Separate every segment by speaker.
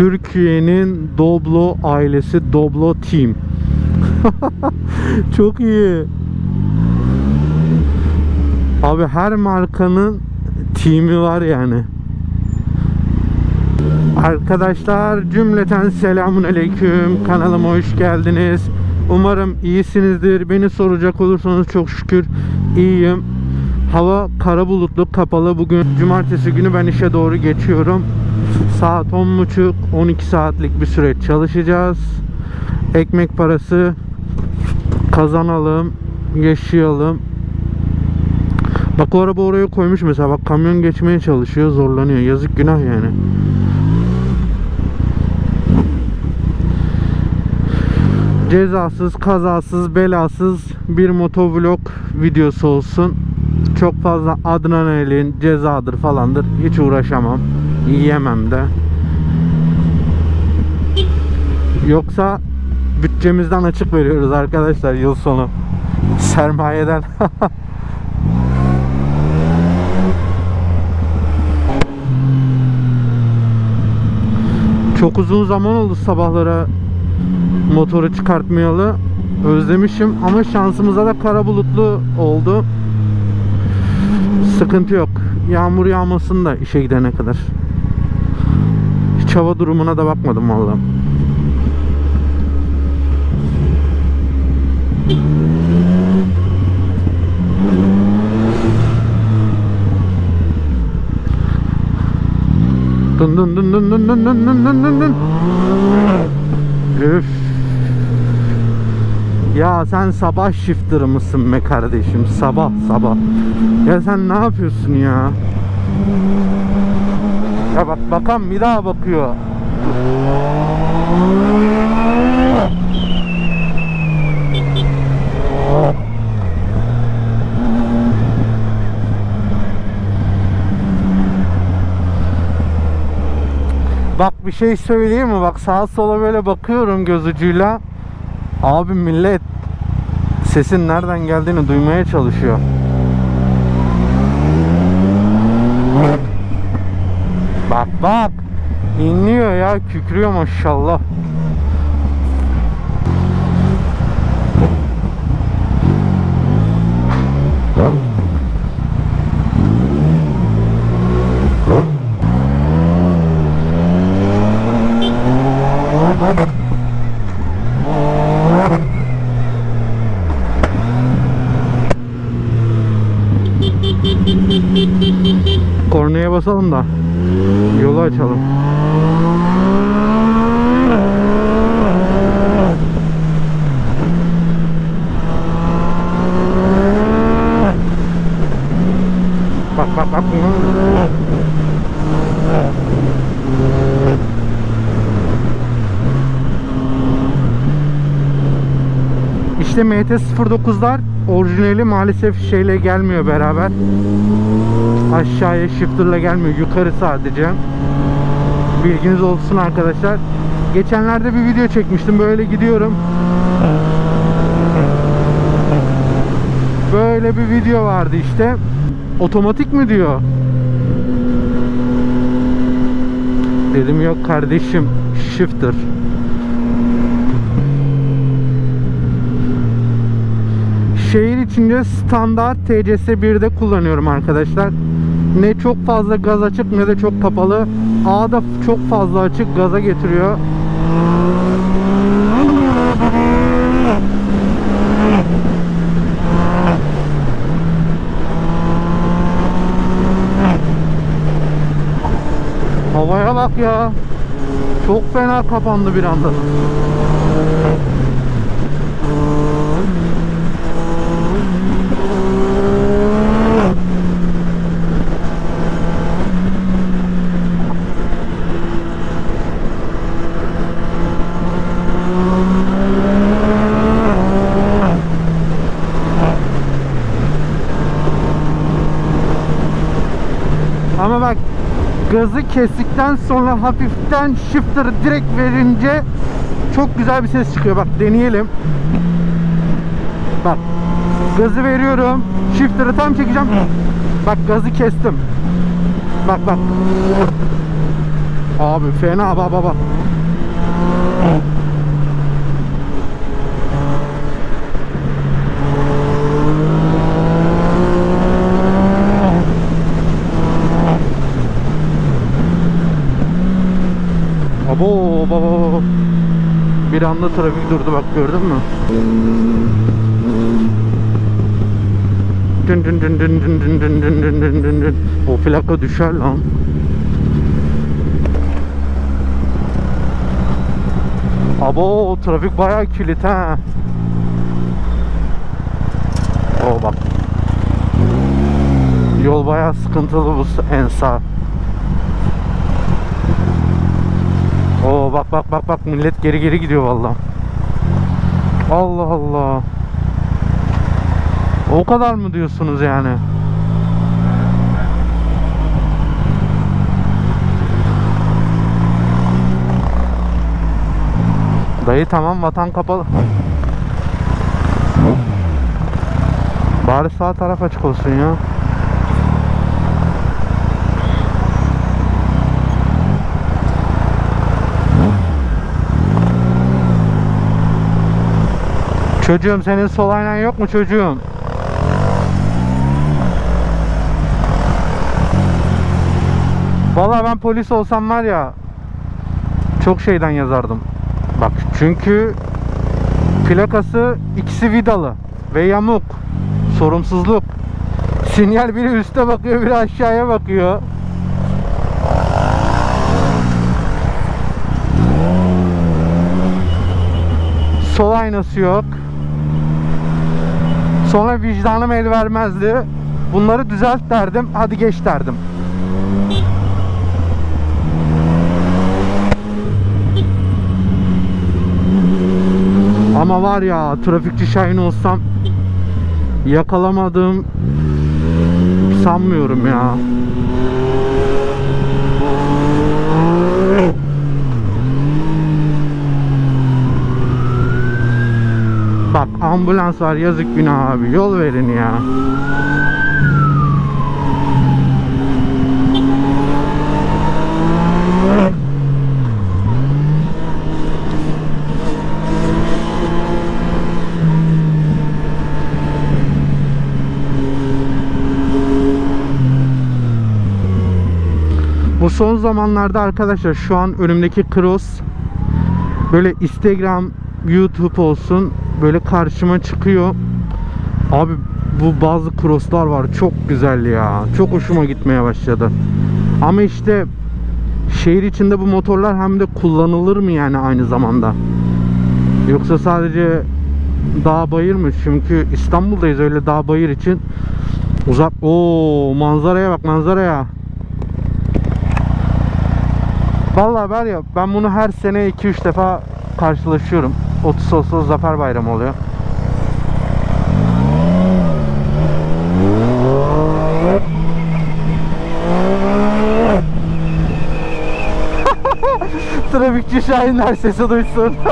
Speaker 1: Türkiye'nin Doblo ailesi Doblo Team. Çok iyi. Abi her markanın team'i var yani. Arkadaşlar cümleten selamun aleyküm kanalıma hoş geldiniz. Umarım iyisinizdir. Beni soracak olursanız çok şükür iyiyim. Hava kara bulutlu kapalı. Bugün cumartesi günü ben işe doğru geçiyorum. Saat 10.30 12 saatlik bir süreç çalışacağız. Ekmek parası kazanalım, yaşayalım. Bak o araba oraya koymuş mesela bak kamyon geçmeye çalışıyor zorlanıyor yazık günah yani. Cezasız, kazasız, belasız bir motovlog videosu olsun. Çok fazla adrenalin, cezadır falandır hiç uğraşamam. Yiyemem de. Yoksa bütçemizden açık veriyoruz arkadaşlar yıl sonu. Sermayeden. Çok uzun zaman oldu sabahlara motoru çıkartmayalı. Özlemişim ama şansımıza da kara bulutlu oldu. Sıkıntı yok. Yağmur yağmasın da işe gidene kadar. Hiç hava durumuna da bakmadım vallahi. Dın dın dın dın dın dın dın dın dın dın. Üf. Ya sen sabah shifter mısın be kardeşim? Sabah sabah. Ya sen ne yapıyorsun ya? Ya bak bakan bir daha bakıyor. Bak bir şey söyleyeyim mi? Bak sağa sola böyle bakıyorum göz ucuyla. Abi millet sesin nereden geldiğini duymaya çalışıyor. Bak bak. İnliyor ya kükrüyor maşallah. Kornaya basalım da yolu açalım. Bak bak bak. İşte MT-09'lar orijinali maalesef şeyle gelmiyor beraber. Aşağıya shifter'la gelmiyor. Yukarı sadece. Bilginiz olsun arkadaşlar. Geçenlerde bir video çekmiştim. Böyle gidiyorum. Böyle bir video vardı işte. Otomatik mi diyor. Dedim yok kardeşim. Shifter. Şehir içinde standart TCS 1'de kullanıyorum arkadaşlar. Ne çok fazla gaz açık ne de çok kapalı. A'da çok fazla açık gaza getiriyor. Havaya bak ya. Çok fena kapandı bir anda. Ama bak gazı kestikten sonra hafiften shifter direkt verince çok güzel bir ses çıkıyor. Bak deneyelim. Bak gazı veriyorum. Shifter'ı tam çekeceğim. Bak gazı kestim. Bak bak. Abi fena baba baba. Abo baba. Bir anda trafik durdu bak gördün mü? Dün dün dün dün dün dün dün dün dün dün dün dün. O plaka düşer lan. Abo trafik bayağı kilit ha. O bak. Yol bayağı sıkıntılı bu en sağ. Oo bak bak bak bak millet geri geri gidiyor vallahi. Allah Allah. O kadar mı diyorsunuz yani? Dayı tamam vatan kapalı. Bari sağ taraf açık olsun ya. Çocuğum senin sol aynan yok mu çocuğum? Vallahi ben polis olsam var ya çok şeyden yazardım. Bak çünkü plakası ikisi vidalı ve yamuk. Sorumsuzluk. Sinyal biri üste bakıyor biri aşağıya bakıyor. Sol aynası yok. Sonra vicdanım el vermezdi. Bunları düzelt derdim. Hadi geç derdim. Ama var ya trafikçi Şahin olsam yakalamadığım sanmıyorum ya. Bak ambulans var yazık günah abi yol verin ya. Bu son zamanlarda arkadaşlar şu an önümdeki cross böyle Instagram, YouTube olsun böyle karşıma çıkıyor. Abi bu bazı crosslar var çok güzel ya. Çok hoşuma gitmeye başladı. Ama işte şehir içinde bu motorlar hem de kullanılır mı yani aynı zamanda? Yoksa sadece dağ bayır mı? Çünkü İstanbul'dayız öyle dağ bayır için uzak. Oo manzaraya bak manzaraya. Vallahi var ya ben bunu her sene 2-3 defa karşılaşıyorum. 30 Ağustos Zafer Bayramı oluyor. Trafikçi Şahinler sesi duysun.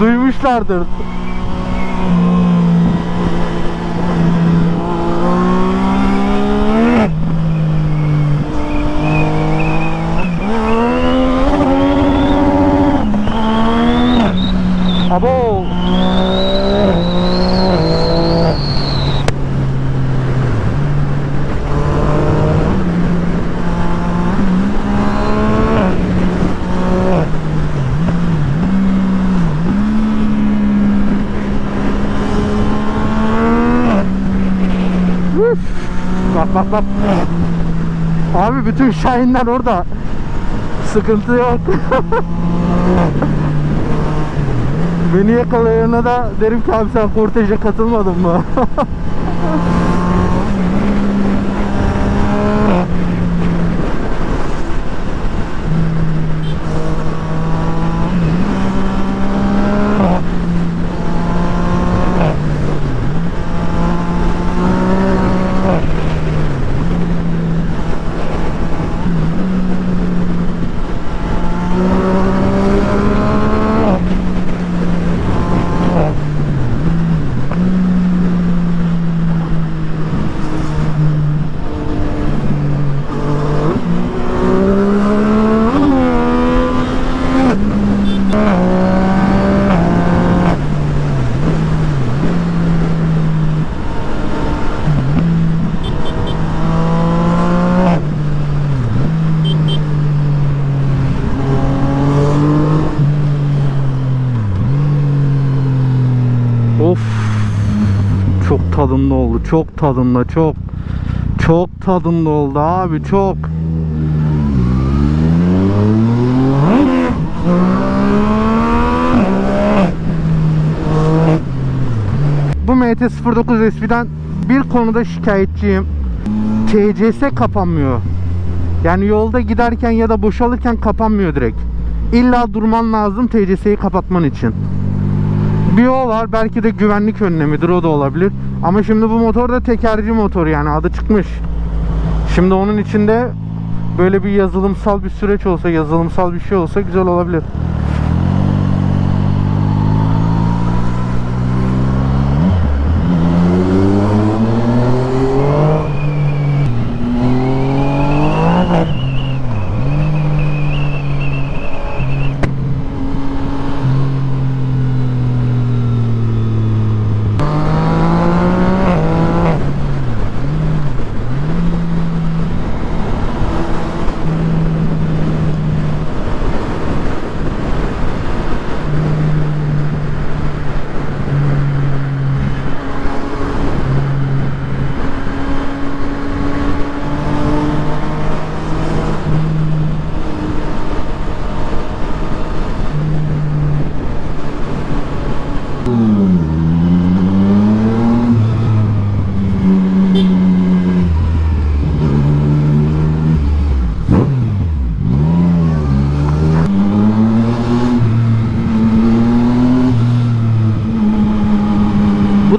Speaker 1: Duymuşlardır. Abo. Üf. Bak bak bak. Bütün şahinler orada. Sıkıntı yok. Beni yakalayana da derim ki abi sen korteje katılmadın mı? çok tadında çok. Çok tadında oldu abi çok. Bu MT-09 SP'den bir konuda şikayetçiyim. TCS kapanmıyor. Yani yolda giderken ya da boşalırken kapanmıyor direkt. İlla durman lazım TCS'yi kapatman için. Bir o var belki de güvenlik önlemidir o da olabilir. Ama şimdi bu motor da tekerci motor yani adı çıkmış. Şimdi onun içinde böyle bir yazılımsal bir süreç olsa, yazılımsal bir şey olsa güzel olabilir.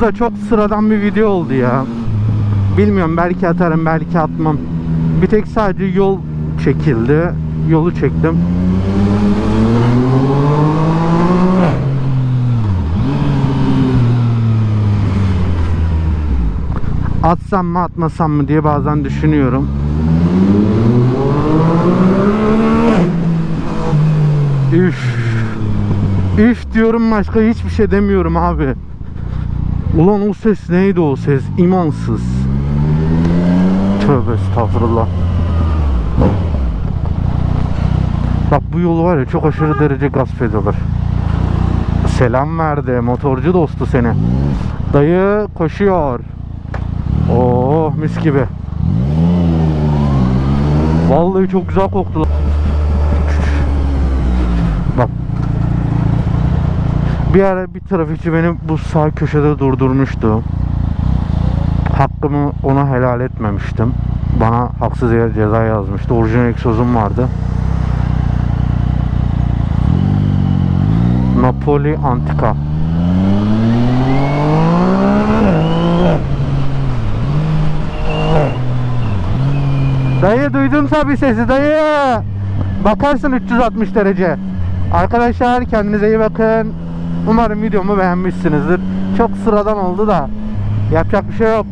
Speaker 1: Da çok sıradan bir video oldu ya. Bilmiyorum belki atarım belki atmam. Bir tek sadece yol çekildi. Yolu çektim. Atsam mı atmasam mı diye bazen düşünüyorum. Üf. Üf diyorum başka hiçbir şey demiyorum abi. Ulan o ses neydi o ses? İmansız. Tövbe estağfurullah. Bak bu yolu var ya çok aşırı derece gasp ediyorlar. Selam verdi motorcu dostu seni. Dayı koşuyor. Oo mis gibi. Vallahi çok güzel koktu. lan. Bak bir ara bir trafikçi beni bu sağ köşede durdurmuştu. Hakkımı ona helal etmemiştim. Bana haksız yere ceza yazmıştı. Orijinal egzozum vardı. Napoli Antika. Dayı duydum tabi sesi dayı. Bakarsın 360 derece. Arkadaşlar kendinize iyi bakın. Umarım videomu beğenmişsinizdir. Çok sıradan oldu da yapacak bir şey yok.